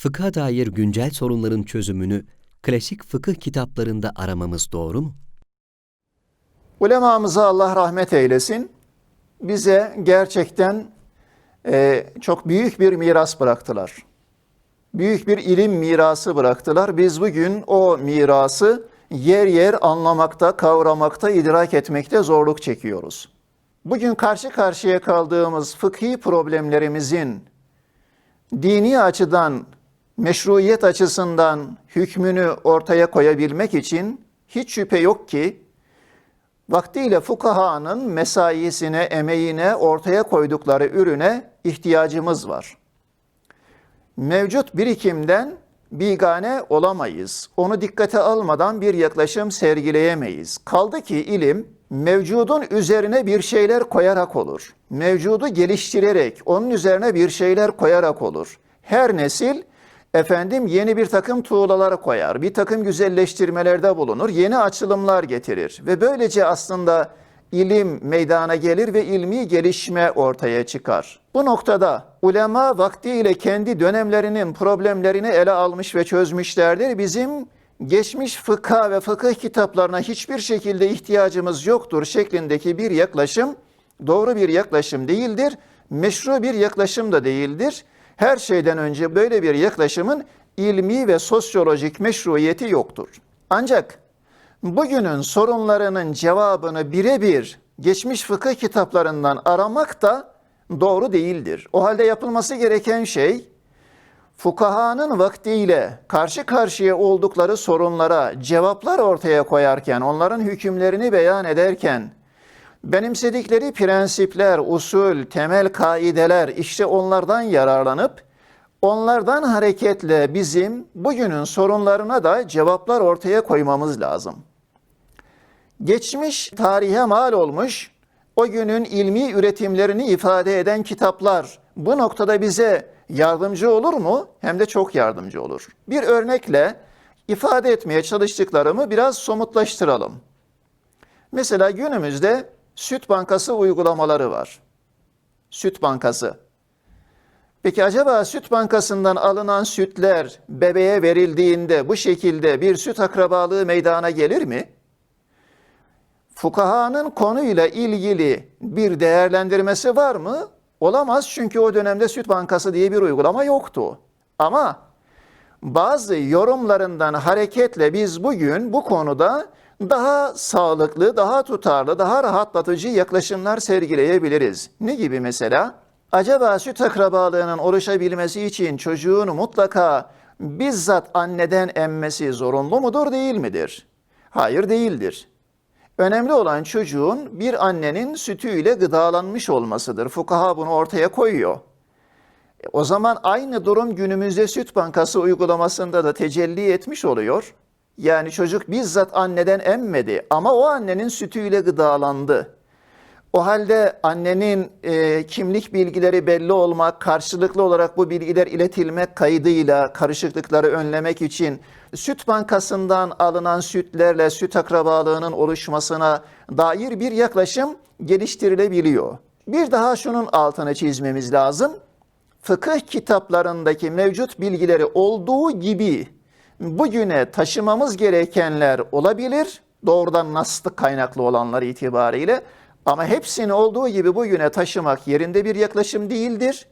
fıkha dair güncel sorunların çözümünü klasik fıkıh kitaplarında aramamız doğru mu? Ulemamıza Allah rahmet eylesin. Bize gerçekten e, çok büyük bir miras bıraktılar. Büyük bir ilim mirası bıraktılar. Biz bugün o mirası yer yer anlamakta, kavramakta, idrak etmekte zorluk çekiyoruz. Bugün karşı karşıya kaldığımız fıkhi problemlerimizin dini açıdan, meşruiyet açısından hükmünü ortaya koyabilmek için hiç şüphe yok ki vaktiyle fukahanın mesaisine, emeğine, ortaya koydukları ürüne ihtiyacımız var. Mevcut birikimden bigane olamayız. Onu dikkate almadan bir yaklaşım sergileyemeyiz. Kaldı ki ilim mevcudun üzerine bir şeyler koyarak olur. Mevcudu geliştirerek onun üzerine bir şeyler koyarak olur. Her nesil efendim yeni bir takım tuğlalar koyar, bir takım güzelleştirmelerde bulunur, yeni açılımlar getirir ve böylece aslında ilim meydana gelir ve ilmi gelişme ortaya çıkar. Bu noktada ulema vaktiyle kendi dönemlerinin problemlerini ele almış ve çözmüşlerdir. Bizim geçmiş fıkha ve fıkıh kitaplarına hiçbir şekilde ihtiyacımız yoktur şeklindeki bir yaklaşım doğru bir yaklaşım değildir. Meşru bir yaklaşım da değildir. Her şeyden önce böyle bir yaklaşımın ilmi ve sosyolojik meşruiyeti yoktur. Ancak bugünün sorunlarının cevabını birebir geçmiş fıkıh kitaplarından aramak da doğru değildir. O halde yapılması gereken şey fukahanın vaktiyle karşı karşıya oldukları sorunlara cevaplar ortaya koyarken, onların hükümlerini beyan ederken, benimsedikleri prensipler, usul, temel kaideler işte onlardan yararlanıp onlardan hareketle bizim bugünün sorunlarına da cevaplar ortaya koymamız lazım. Geçmiş tarihe mal olmuş o günün ilmi üretimlerini ifade eden kitaplar bu noktada bize yardımcı olur mu? Hem de çok yardımcı olur. Bir örnekle ifade etmeye çalıştıklarımı biraz somutlaştıralım. Mesela günümüzde süt bankası uygulamaları var. Süt bankası. Peki acaba süt bankasından alınan sütler bebeğe verildiğinde bu şekilde bir süt akrabalığı meydana gelir mi? Fukahanın konuyla ilgili bir değerlendirmesi var mı? Olamaz çünkü o dönemde süt bankası diye bir uygulama yoktu. Ama bazı yorumlarından hareketle biz bugün bu konuda daha sağlıklı, daha tutarlı, daha rahatlatıcı yaklaşımlar sergileyebiliriz. Ne gibi mesela? Acaba süt akrabalığının oluşabilmesi için çocuğun mutlaka bizzat anneden emmesi zorunlu mudur değil midir? Hayır değildir. Önemli olan çocuğun bir annenin sütüyle gıdalanmış olmasıdır. Fukaha bunu ortaya koyuyor. O zaman aynı durum günümüzde süt bankası uygulamasında da tecelli etmiş oluyor. Yani çocuk bizzat anneden emmedi ama o annenin sütüyle gıdalandı. O halde annenin e, kimlik bilgileri belli olmak, karşılıklı olarak bu bilgiler iletilmek kaydıyla karışıklıkları önlemek için süt bankasından alınan sütlerle süt akrabalığının oluşmasına dair bir yaklaşım geliştirilebiliyor. Bir daha şunun altını çizmemiz lazım. Fıkıh kitaplarındaki mevcut bilgileri olduğu gibi bugüne taşımamız gerekenler olabilir. Doğrudan naslık kaynaklı olanlar itibariyle. Ama hepsini olduğu gibi bugüne taşımak yerinde bir yaklaşım değildir.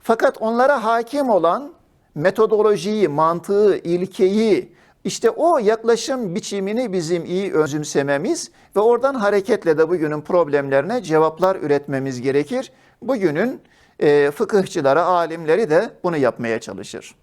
Fakat onlara hakim olan metodolojiyi, mantığı, ilkeyi, işte o yaklaşım biçimini bizim iyi özümsememiz ve oradan hareketle de bugünün problemlerine cevaplar üretmemiz gerekir. Bugünün e, fıkıhçıları, alimleri de bunu yapmaya çalışır.